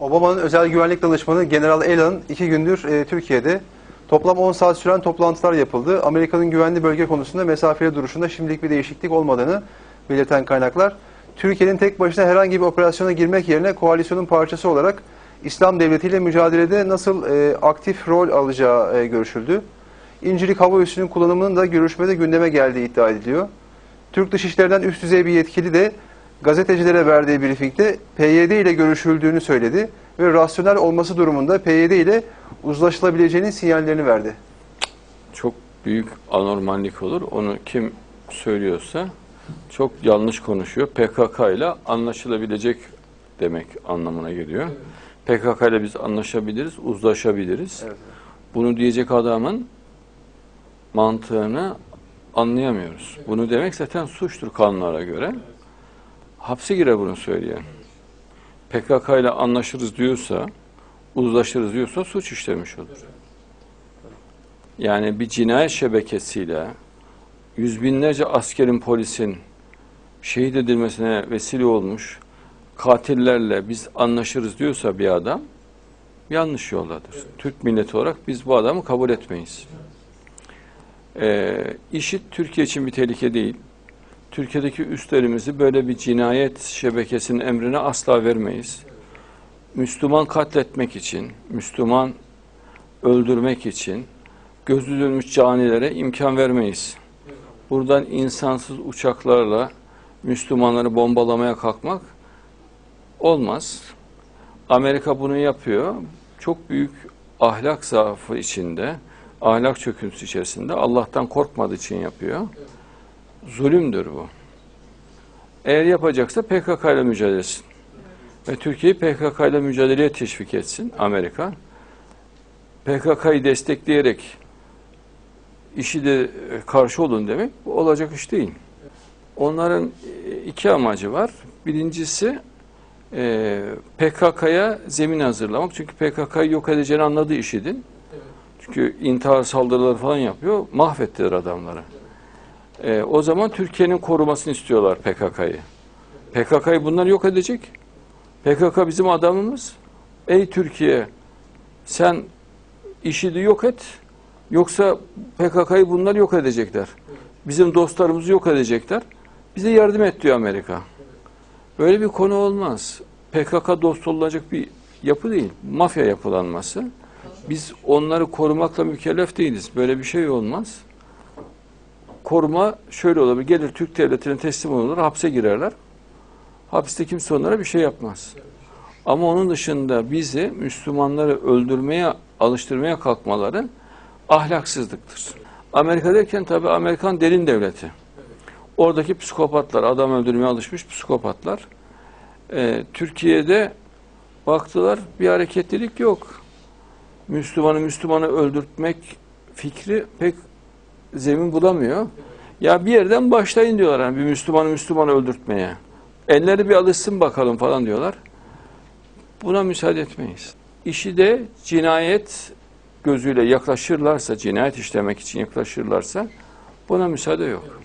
Obama'nın özel güvenlik danışmanı General Allen iki gündür e, Türkiye'de. Toplam 10 saat süren toplantılar yapıldı. Amerika'nın güvenli bölge konusunda mesafeli duruşunda şimdilik bir değişiklik olmadığını belirten kaynaklar, Türkiye'nin tek başına herhangi bir operasyona girmek yerine koalisyonun parçası olarak İslam Devleti ile mücadelede nasıl e, aktif rol alacağı e, görüşüldü. İncilik hava üssünün kullanımının da görüşmede gündeme geldiği iddia ediliyor. Türk Dışişleri'nden üst düzey bir yetkili de gazetecilere verdiği briefingde PYD ile görüşüldüğünü söyledi ve rasyonel olması durumunda PYD ile uzlaşılabileceğinin sinyallerini verdi. çok büyük anormallik olur. Onu kim söylüyorsa çok yanlış konuşuyor. PKK ile anlaşılabilecek demek anlamına geliyor. PKK ile biz anlaşabiliriz, uzlaşabiliriz. Evet. Bunu diyecek adamın mantığını anlayamıyoruz. Bunu demek zaten suçtur kanunlara göre. Hapse girer bunu söyleyen. PKK ile anlaşırız diyorsa, uzlaşırız diyorsa suç işlemiş olur. Yani bir cinayet şebekesiyle yüz binlerce askerin, polisin şehit edilmesine vesile olmuş katillerle biz anlaşırız diyorsa bir adam yanlış yoldadır. Türk milleti olarak biz bu adamı kabul etmeyiz. Ee, IŞİD Türkiye için bir tehlike değil. Türkiye'deki üstlerimizi böyle bir cinayet şebekesinin emrine asla vermeyiz. Müslüman katletmek için, Müslüman öldürmek için gözü dönmüş canilere imkan vermeyiz. Buradan insansız uçaklarla Müslümanları bombalamaya kalkmak olmaz. Amerika bunu yapıyor. Çok büyük ahlak zaafı içinde, ahlak çöküntüsü içerisinde Allah'tan korkmadığı için yapıyor. Zulümdür bu. Eğer yapacaksa PKK ile mücadele etsin. Ve Türkiye'yi PKK ile mücadeleye teşvik etsin Amerika. PKK'yı destekleyerek işi de karşı olun demek bu olacak iş değil. Onların e, iki amacı var. Birincisi e, PKK'ya zemin hazırlamak. Çünkü PKK'yı yok edeceğini anladığı IŞİD'in. Çünkü intihar saldırıları falan yapıyor. Mahvettiler adamları. E, o zaman Türkiye'nin korumasını istiyorlar PKK'yı. PKK'yı bunlar yok edecek. PKK bizim adamımız. Ey Türkiye sen IŞİD'i yok et. Yoksa PKK'yı bunlar yok edecekler. Bizim dostlarımızı yok edecekler. Bize yardım et diyor Amerika. Böyle bir konu olmaz. PKK dost olacak bir yapı değil. Mafya yapılanması. Biz onları korumakla mükellef değiliz. Böyle bir şey olmaz. Koruma şöyle olabilir. Gelir Türk devletine teslim olurlar, hapse girerler. Hapiste kimse onlara bir şey yapmaz. Ama onun dışında bizi Müslümanları öldürmeye, alıştırmaya kalkmaları ahlaksızlıktır. Amerika derken tabii Amerikan derin devleti. Oradaki psikopatlar, adam öldürmeye alışmış psikopatlar. Ee, Türkiye'de baktılar bir hareketlilik yok. Müslümanı Müslümanı öldürtmek fikri pek zemin bulamıyor. Ya bir yerden başlayın diyorlar hani bir Müslümanı Müslümanı öldürtmeye. Elleri bir alışsın bakalım falan diyorlar. Buna müsaade etmeyiz. İşi de cinayet gözüyle yaklaşırlarsa, cinayet işlemek için yaklaşırlarsa buna müsaade yok.